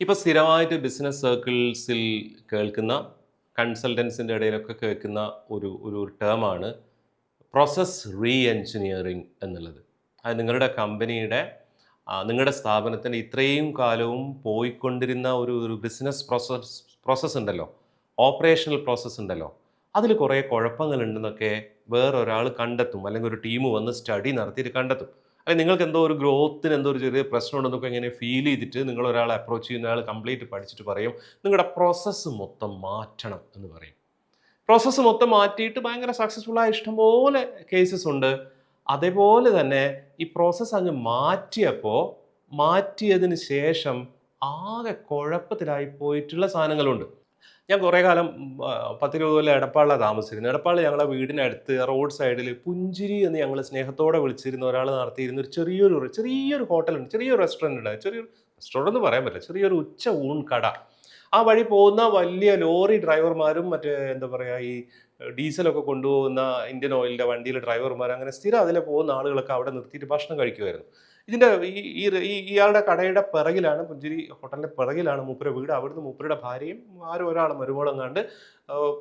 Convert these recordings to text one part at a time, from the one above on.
ഇപ്പോൾ സ്ഥിരമായിട്ട് ബിസിനസ് സർക്കിൾസിൽ കേൾക്കുന്ന കൺസൾട്ടൻസിന്റെ ഇടയിലൊക്കെ കേൾക്കുന്ന ഒരു ഒരു ടേമാണ് പ്രോസസ് റീ എൻജിനീയറിംഗ് എന്നുള്ളത്. അത് നിങ്ങളുടെ കമ്പനിയുടെ നിങ്ങളുടെ സ്ഥാപനത്തിന്റെ ഇത്രയും കാലവും പോയിക്കൊണ്ടിരുന്ന ഒരു ഒരു ബിസിനസ് പ്രോസസ് പ്രോസസ്സ് ഉണ്ടല്ലോ. ഓപ്പറേഷണൽ പ്രോസസ്സ് ഉണ്ടല്ലോ. അതിൽ കുറേ കുഴപ്പങ്ങളുണ്ടെന്നൊക്കെ വേറൊരാൾ കണ്ടെത്തും. അല്ലെങ്കിൽ ഒരു ടീം വന്ന് സ്റ്റഡി നടത്തിയിട്ട് കണ്ടെത്തും. അല്ലെങ്കിൽ നിങ്ങൾക്ക് എന്തോ ഒരു ഗ്രോത്തിന് എന്തോ ഒരു ചെറിയ പ്രശ്നമുണ്ടെന്നൊക്കെ ഇങ്ങനെ ഫീൽ ചെയ്തിട്ട് നിങ്ങൾ ഒരാളെ അപ്രോച്ച് ചെയ്യുന്ന ആൾ കംപ്ലീറ്റ് പഠിച്ചിട്ട് പറയും നിങ്ങളുടെ പ്രോസസ്സ് മൊത്തം മാറ്റണം എന്ന് പറയും. പ്രോസസ്സ് മൊത്തം മാറ്റിയിട്ട് ഭയങ്കര സക്സസ്ഫുൾ ആയ ഇഷ്ടംപോലെ കേസസ് ഉണ്ട്. അതേപോലെ തന്നെ ഈ പ്രോസസ്സ് അങ്ങ് മാറ്റിയപ്പോൾ മാറ്റിയതിന് ശേഷം ആകെ കുഴപ്പത്തിലായി പോയിട്ടുള്ള സാധനങ്ങളുണ്ട്. ഞാൻ കുറേ കാലം പത്തിരുപത് കൊല്ലം എടപ്പാളിലാണ് താമസിച്ചിരുന്നത്. എടപ്പാളിൽ ഞങ്ങളുടെ വീടിനടുത്ത് റോഡ് സൈഡിൽ പുഞ്ചിരി എന്ന് ഞങ്ങൾ സ്നേഹത്തോടെ വിളിച്ചിരുന്ന ഒരാൾ നടത്തിയിരുന്ന ഒരു ചെറിയൊരു ചെറിയൊരു ഹോട്ടലുണ്ട്. ചെറിയൊരു റെസ്റ്റോറന്റ് ഉണ്ട്. ചെറിയൊരു റെസ്റ്റോറന്റ് എന്ന് പറയാൻ പറ്റില്ല. ചെറിയൊരു ഉച്ച ഊൺ കട. ആ വഴി പോകുന്ന വലിയ ലോറി ഡ്രൈവർമാരും മറ്റേ എന്താ പറയുക ഈ ഡീസലൊക്കെ കൊണ്ടുപോകുന്ന ഇന്ത്യൻ ഓയിലിന്റെ വണ്ടിയിലെ ഡ്രൈവർമാർ അങ്ങനെ സ്ഥിരം അതിലെ പോകുന്ന ആളുകളൊക്കെ അവിടെ നിർത്തിയിട്ട് ഭക്ഷണം കഴിക്കുമായിരുന്നു ഇതിന്റെ ഈ ഈ ഇയാളുടെ കടയുടെ പിറകിലാണ് പുഞ്ചിരി ഹോട്ടലിന്റെ പിറകിലാണ് മൂപ്പര വീട്. അവിടുന്ന് മൂപ്പരുടെ ഭാര്യയും ആരും ഒരാൾ കണ്ട്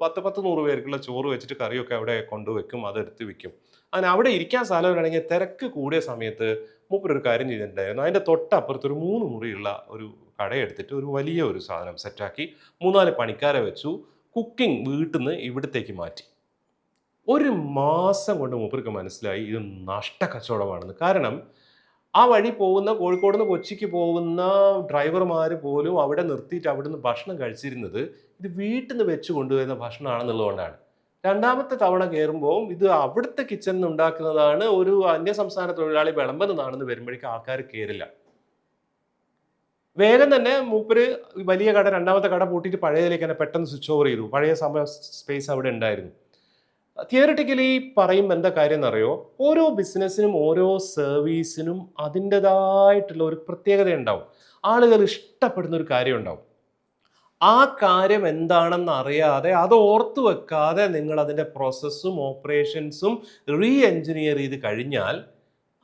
പത്ത് പത്ത് നൂറ് പേർക്കുള്ള ചോറ് വെച്ചിട്ട് കറിയൊക്കെ അവിടെ കൊണ്ടുവെക്കും അതെടുത്ത് വിൽക്കും അങ്ങനെ അവിടെ ഇരിക്കാൻ സ്ഥലമില്ലാണെങ്കിൽ തിരക്ക് കൂടിയ സമയത്ത് മൂപ്പർ ഒരു കാര്യം ചെയ്തിട്ടുണ്ടായിരുന്നു. അതിന്റെ തൊട്ടപ്പുറത്ത് ഒരു മൂന്ന് മുറിയുള്ള ഒരു കടയെടുത്തിട്ട് ഒരു വലിയ ഒരു സാധനം സെറ്റാക്കി മൂന്നാൽ പണിക്കാരെ വെച്ചു കുക്കിംഗ് വീട്ടിൽ നിന്ന് ഇവിടത്തേക്ക് മാറ്റി. ഒരു മാസം കൊണ്ട് മൂപ്പർക്ക് മനസ്സിലായി ഇത് നഷ്ട കച്ചവടമാണെന്ന് കാരണം ആ വഴി പോകുന്ന കോഴിക്കോട് നിന്ന് കൊച്ചിക്ക് പോകുന്ന ഡ്രൈവർമാർ പോലും അവിടെ നിർത്തിയിട്ട് അവിടെ നിന്ന് ഭക്ഷണം കഴിച്ചിരുന്നത് ഇത് വീട്ടിൽ നിന്ന് വെച്ച് കൊണ്ടുവരുന്ന ഭക്ഷണമാണെന്നുള്ളതുകൊണ്ടാണ്. രണ്ടാമത്തെ തവണ കയറുമ്പോൾ ഇത് അവിടുത്തെ കിച്ചണിൽ നിന്ന് ഉണ്ടാക്കുന്നതാണ് ഒരു അന്യസംസ്ഥാന തൊഴിലാളി വിളമ്പുന്നതാണെന്ന് വരുമ്പോഴേക്കും ആൾക്കാർ കയറില്ല വേഗം തന്നെ മൂപ്പര് വലിയ കട രണ്ടാമത്തെ കട പൂട്ടിയിട്ട് പഴയതിലേക്ക് തന്നെ പെട്ടെന്ന് സ്വിച്ച് ഓവർ ചെയ്തു. പഴയ സമയ സ്പേസ് അവിടെ ഉണ്ടായിരുന്നു. തിയറിറ്റിക്കലി പറയുമ്പോൾ എന്താ കാര്യം എന്നറിയോ? ഓരോ ബിസിനസ്സിനും ഓരോ സർവീസിനും അതിന്റെതായിട്ടുള്ള ഒരു പ്രത്യേകത ഉണ്ടാവും. ആളുകൾ ഇഷ്ടപ്പെടുന്ന ഒരു കാര്യം ഉണ്ടാവും. ആ കാര്യം എന്താണെന്ന് അറിയാതെ അത് ഓർത്തു വെക്കാതെ നിങ്ങൾ അതിന്റെ പ്രോസസ്സും ഓപ്പറേഷൻസും റീ എൻജിനീയർ ചെയ്ത് കഴിഞ്ഞാൽ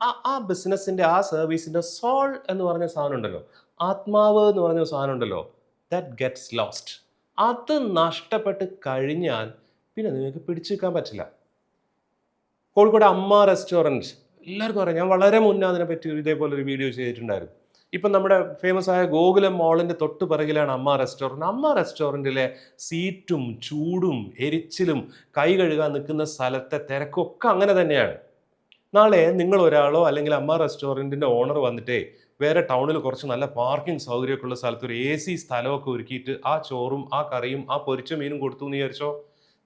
ആ ആ ബിസിനസ്സിന്റെ ആ സർവീസിന്റെ സോൾ എന്ന് പറഞ്ഞ സാധനം ഉണ്ടല്ലോ. ആത്മാവ് എന്ന് പറഞ്ഞ സാധനം ഉണ്ടല്ലോ. ദാറ്റ് ഗെറ്റ്സ് ലോസ്റ്റ് അത് നഷ്ടപ്പെട്ട് കഴിഞ്ഞാൽ പിന്നെ നിങ്ങൾക്ക് പിടിച്ചു നിൽക്കാൻ പറ്റില്ല. കോഴിക്കോട് അമ്മ റെസ്റ്റോറന്റ് എല്ലാവർക്കും അറിയാം ഞാൻ വളരെ മുന്നേ അതിനെപ്പറ്റി ഇതേപോലെ ഒരു വീഡിയോ ചെയ്തിട്ടുണ്ടായിരുന്നു. ഇപ്പം നമ്മുടെ ഫേമസ് ആയ ഗോകുലം മോളിന്റെ തൊട്ട് പിറകിലാണ് അമ്മ റെസ്റ്റോറന്റ് അമ്മ റെസ്റ്റോറന്റിലെ സീറ്റും ചൂടും എരിച്ചിലും കൈ കഴുകാൻ നിൽക്കുന്ന സ്ഥലത്തെ തിരക്കൊക്കെ അങ്ങനെ തന്നെയാണ്. നാളെ നിങ്ങൾ ഒരാളോ അല്ലെങ്കിൽ അമ്മ റെസ്റ്റോറന്റിന്റെ ഓണർ വന്നിട്ടേ വേറെ ടൗണിൽ കുറച്ച് നല്ല പാർക്കിംഗ് സൗകര്യമൊക്കെ ഉള്ള സ്ഥലത്ത് ഒരു എ സി സ്ഥലമൊക്കെ ഒരുക്കിയിട്ട് ആ ചോറും ആ കറിയും ആ പൊരിച്ച മീനും കൊടുത്തു എന്ന് വിചാരിച്ചോ?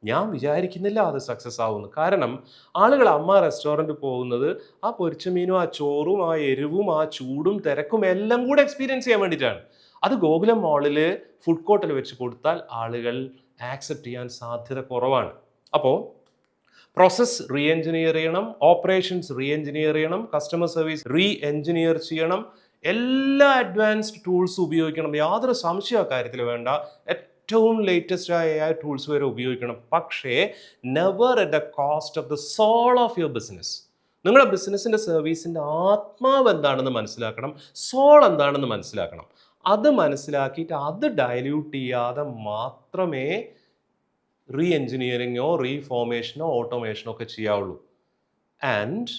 ഞാൻ വിചാരിക്കുന്നില്ല അത് സക്സസ് ആവുന്നു കാരണം ആളുകൾ അമ്മ റെസ്റ്റോറന്റ് പോകുന്നത് ആ പൊരിച്ച മീനും ആ ചോറും ആ എരിവും ആ ചൂടും തിരക്കും എല്ലാം കൂടെ എക്സ്പീരിയൻസ് ചെയ്യാൻ വേണ്ടിയിട്ടാണ്. അത് ഗോകുലം മോളിൽ ഫുഡ് കോർട്ടിൽ വെച്ച് കൊടുത്താൽ ആളുകൾ ആക്സെപ്റ്റ് ചെയ്യാൻ സാധ്യത കുറവാണ്. അപ്പോൾ പ്രോസസ് റീ എഞ്ചിനീയർ ചെയ്യണം ഓപ്പറേഷൻസ് റീ എഞ്ചിനീയർ ചെയ്യണം കസ്റ്റമർ സർവീസ് റീ എഞ്ചിനീയർ ചെയ്യണം എല്ലാ അഡ്വാൻസ്ഡ് ടൂൾസും ഉപയോഗിക്കണം. യാതൊരു സംശയ കാര്യത്തിൽ വേണ്ട. ഏറ്റവും ലേറ്റസ്റ്റ് ആയ എ ഐ ടൂൾസ് വരെ ഉപയോഗിക്കണം. പക്ഷേ never at the cost of the soul of your business നിങ്ങളുടെ ബിസിനസ്സിന്റെ സർവീസിന്റെ ആത്മാവ് എന്താണെന്ന് മനസ്സിലാക്കണം സോൾ എന്താണെന്ന് മനസ്സിലാക്കണം. അത് മനസ്സിലാക്കിയിട്ട് അത് ഡയല്യൂട്ട് ചെയ്യാതെ മാത്രമേ റീ എഞ്ചിനീയറിങ്ങോ റീഫോർമേഷനോ ഓട്ടോമേഷനോ ഒക്കെ ചെയ്യാവുള്ളൂ. ആൻഡ്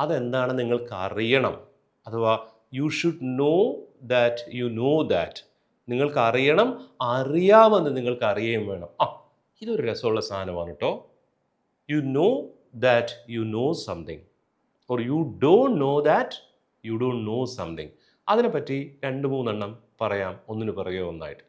അതെന്താണ് നിങ്ങൾക്ക് അറിയണം? അഥവാ you should know that you know that നിങ്ങൾക്ക് അറിയണം അറിയാമെന്ന് നിങ്ങൾക്ക് അറിയുകയും വേണം. ആ ഇതൊരു രസമുള്ള സാധനമാണ് കേട്ടോ. You know that you know something or you don't know that you don't know something അതിനെപ്പറ്റി രണ്ട് മൂന്നെണ്ണം പറയാം ഒന്നിന് പറയുക ഒന്നായിട്ട്.